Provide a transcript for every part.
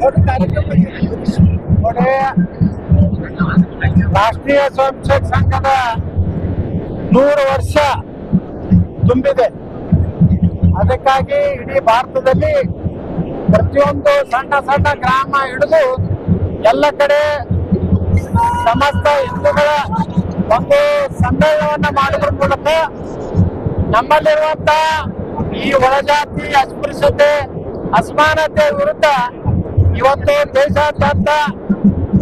ದೊಡ್ಡ ಕಾರ್ಯಕ್ರಮ ನೋಡಿ ರಾಷ್ಟ್ರೀಯ ಸ್ವಯಂ ಸೇವಕ ಸಂಘದ ನೂರು ವರ್ಷ ತುಂಬಿದೆ. ಅದಕ್ಕಾಗಿ ಇಡೀ ಭಾರತದಲ್ಲಿ ಪ್ರತಿಯೊಂದು ಸಣ್ಣ ಸಣ್ಣ ಗ್ರಾಮ ಹಿಡಿದು ಎಲ್ಲ ಕಡೆ ಸಮಸ್ತ ಹಿಂದೂಗಳ ಒಂದು ಸಮ್ಮೇಳನವನ್ನ ಮಾಡುವುದರ ಮೂಲಕ ನಮ್ಮಲ್ಲಿರುವಂತ ಈ ಒಳಜಾತಿ ಅಸ್ಪೃಶ್ಯತೆ ಅಸಮಾನತೆ ವಿರುದ್ಧ ಇವತ್ತು ದೇಶಾದ್ಯಂತ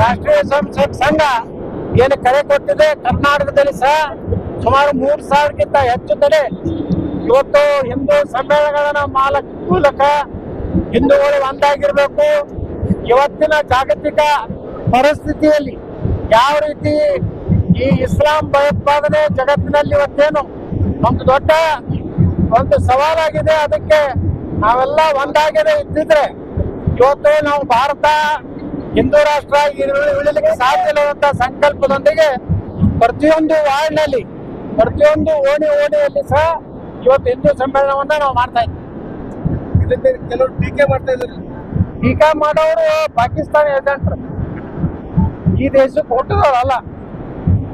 ರಾಷ್ಟ್ರೀಯ ಸ್ವಯಂ ಸಂಘ ಏನು ಕರೆ ಕೊಟ್ಟಿದೆ, ಕರ್ನಾಟಕದಲ್ಲಿ ಸಹ ಸುಮಾರು ಮೂರು ಸಾವಿರಕ್ಕಿಂತ ಹೆಚ್ಚು ತಲೆ ಇವತ್ತು ಹಿಂದೂ ಸಮ್ಮೇಳನಗಳನ್ನ ಮಾಲ ಮೂಲಕ ಹಿಂದೂಗಳು ಒಂದಾಗಿರಬೇಕು. ಇವತ್ತಿನ ಜಾಗತಿಕ ಪರಿಸ್ಥಿತಿಯಲ್ಲಿ ಯಾವ ರೀತಿ ಈ ಇಸ್ಲಾಂ ಭಯೋತ್ಪಾದನೆ ಜಗತ್ತಿನಲ್ಲಿ ಇವತ್ತೇನು ಒಂದು ದೊಡ್ಡ ಒಂದು ಸವಾಲಾಗಿದೆ. ಅದಕ್ಕೆ ನಾವೆಲ್ಲ ಒಂದಾಗದೆ ಇದ್ದಿದ್ರೆ ಇವತ್ತು ನಾವು ಭಾರತ ಹಿಂದೂ ರಾಷ್ಟ್ರ ಇಳಿಲಿಕ್ಕೆ ಉಳಿಲಿಕ್ಕೆ ಸಾಧ್ಯ ಇಲ್ಲದಂತ ಸಂಕಲ್ಪದೊಂದಿಗೆ ಪ್ರತಿಯೊಂದು ವಾರ್ಡ್ನಲ್ಲಿ ಪ್ರತಿಯೊಂದು ಓಣಿ ಓಣಿಯಲ್ಲಿ ಸಹ ಇವತ್ತು ಹಿಂದೂ ಸಮ್ಮೇಳನವನ್ನ ನಾವು ಮಾಡ್ತಾ ಇದ್ದೀವಿ ಇದಕ್ಕೆ ಕೆಲವರು ಟೀಕೆ ಮಾಡ್ತಾ ಇದ್ದಾರೆ. ಟೀಕಾ ಮಾಡೋರು ಪಾಕಿಸ್ತಾನ ಏಜೆಂಟ್ರು. ಈ ದೇಶಕ್ಕೆ ಹುಟ್ಟಿದವರಲ್ಲ.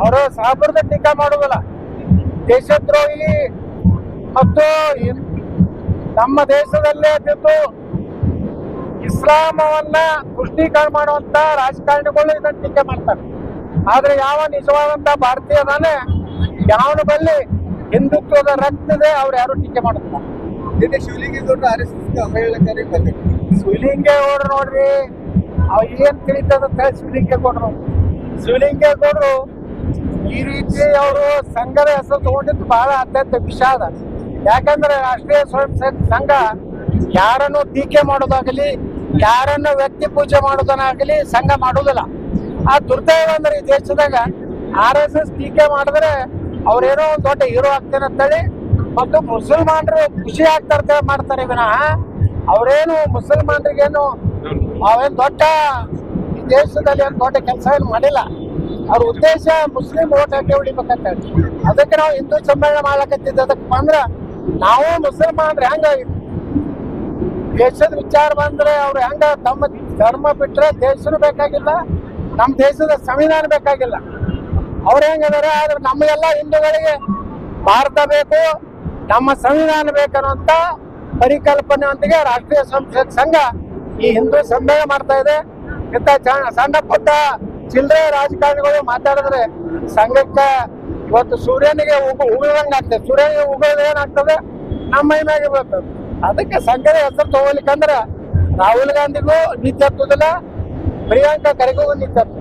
ಅವರು ಸಾಬರದ ಟೀಕಾ ಮಾಡುವುದಲ್ಲ ದೇಶದ್ರೋಹಿ ಮತ್ತು ನಮ್ಮ ದೇಶದಲ್ಲೇ ಅದಿದ್ದು ಇಸ್ಲಾಮವನ್ನ ಪುಷ್ಟೀಕರಣ ಮಾಡುವಂತ ರಾಜಕಾರಣಿಗಳು ಇದನ್ನ ಟೀಕೆ ಮಾಡ್ತಾರೆ. ಆದ್ರೆ ಯಾವ ನಿಜವಾದಂತ ಭಾರತೀಯದಾನೆ ಯಾವನ ಬಲ್ಲಿ ಹಿಂದುತ್ವದ ರಕ್ತದೆ ಅವ್ರು ಯಾರು ಟೀಕೆ ಮಾಡುತ್ತಾರೆ ನಿನ್ನೆ ಶಿವಲಿಂಗೇಗೌಡರು ಆರ್ ಎಸ್ ಎಸ್ ಅವಹೇಳನಕಾರಿ ಬಂದಿದ್ರು. ಶಿವಲಿಂಗೇಗೌಡರು ನೋಡ್ರಿ ಅವ್ ಏನ್ ತಿಳಿತದ ಕೊಡ್ರು ಶಿವಲಿಂಗೇಗೌಡರು. ಶಿವಲಿಂಗೇಗೌಡರು ಈ ರೀತಿ ಅವರು ಸಂಘದ ಹೆಸರು ತಗೊಂಡಿದ್ದು ಬಹಳ ಅತ್ಯಂತ ವಿಷಾದ. ಯಾಕಂದ್ರೆ ರಾಷ್ಟ್ರೀಯ ಸ್ವಯಂ ಸೇವಕ ಸಂಘ ಯಾರನ್ನು ಟೀಕೆ ಮಾಡೋದಾಗಲಿ ಯಾರನ್ನು ವ್ಯಕ್ತಿ ಪೂಜೆ ಮಾಡೋದನ್ನಾಗಲಿ ಸಂಘ ಮಾಡುವುದಿಲ್ಲ ಆ ದುರ್ದೈವ ಅಂದ್ರೆ ಈ ದೇಶದಾಗ ಆರ್ ಎಸ್ ಎಸ್ ಟೀಕೆ ಮಾಡಿದ್ರೆ ಅವ್ರೇನೋ ಒಂದ್ ದೊಡ್ಡ ಹೀರೋ ಆಗ್ತೇನೆ ಅಂತೇಳಿ ಮತ್ತು ಮುಸಲ್ಮಾನರು ಖುಷಿ ಆಗ್ತಾರೆ ಮಾಡ್ತಾರೆ ವಿನಃ. ಅವರೇನು ಮುಸಲ್ಮಾನರಿಗೇನು ಅವೇನ್ ದೊಡ್ಡ ದೇಶದಲ್ಲಿ ಏನು ದೊಡ್ಡ ಕೆಲಸ ಏನು ಮಾಡಿಲ್ಲ. ಅವ್ರ ಉದ್ದೇಶ ಮುಸ್ಲಿಂ ಓಟ್ ಹಾಕಿ ಹೊಡಿಬೇಕಂತ ಅದಕ್ಕೆ ನಾವು ಹಿಂದೂ ಸಮ್ಮೇಳನ ಮಾಡ್ಲಕತ್ತಿದ್ದ ಅದಕ್ಕೆ ಬಂದ್ರೆ ನಾವು ಮುಸಲ್ಮಾನ್ರು ಹೆಂಗ ದೇಶದ ವಿಚಾರ ಬಂದ್ರೆ ಅವ್ರು ಹೆಂಗ ತಮ್ಮ ಧರ್ಮ ಬಿಟ್ರೆ ದೇಶನೂ ಬೇಕಾಗಿಲ್ಲ, ನಮ್ಮ ದೇಶದ ಸಂವಿಧಾನ ಬೇಕಾಗಿಲ್ಲ. ಅವ್ರು ಹೆಂಗಿದಾರೆ? ಆದ್ರೆ ನಮಗೆಲ್ಲ ಹಿಂದೂಗಳಿಗೆ ಭಾರತ ಬೇಕು, ನಮ್ಮ ಸಂವಿಧಾನ ಬೇಕನ್ನುವಂತ ಪರಿಕಲ್ಪನೆಯೊಂದಿಗೆ ರಾಷ್ಟ್ರೀಯ ಸಂಸತ್ ಸಂಘ ಈ ಹಿಂದೂ ಸಂದೇಹ ಮಾಡ್ತಾ ಇದೆ. ಚ- ಸಣ್ಣ ಪುಟ್ಟ ಚಿಲ್ಲರೆ ರಾಜಕಾರಣಿಗಳು ಮಾತಾಡಿದ್ರೆ ಸಂಘಕ್ಕೆ ಇವತ್ತು ಸೂರ್ಯನಿಗೆ ಉಗು ಉಗುಳಂಗ್ ಆಗ್ತದೆ. ಸೂರ್ಯನಿಗೆ ಉಗುಳದ ಏನಾಗ್ತದೆ? ನಮ್ಮ ಮೈ ಬೀಳ್ತದೆ. ಅದಕ್ಕೆ ಸಂಘದ ಹೆಸರು ತಗೋಲಿಕ್ಕಂದ್ರೆ ರಾಹುಲ್ ಗಾಂಧಿಗೂ ನಿತ್ಯತ್ವದಲ್ಲ ಪ್ರಿಯಾಂಕಾ ಖರ್ಗೆಗೂ ನಿತ್ಯತ್ವ.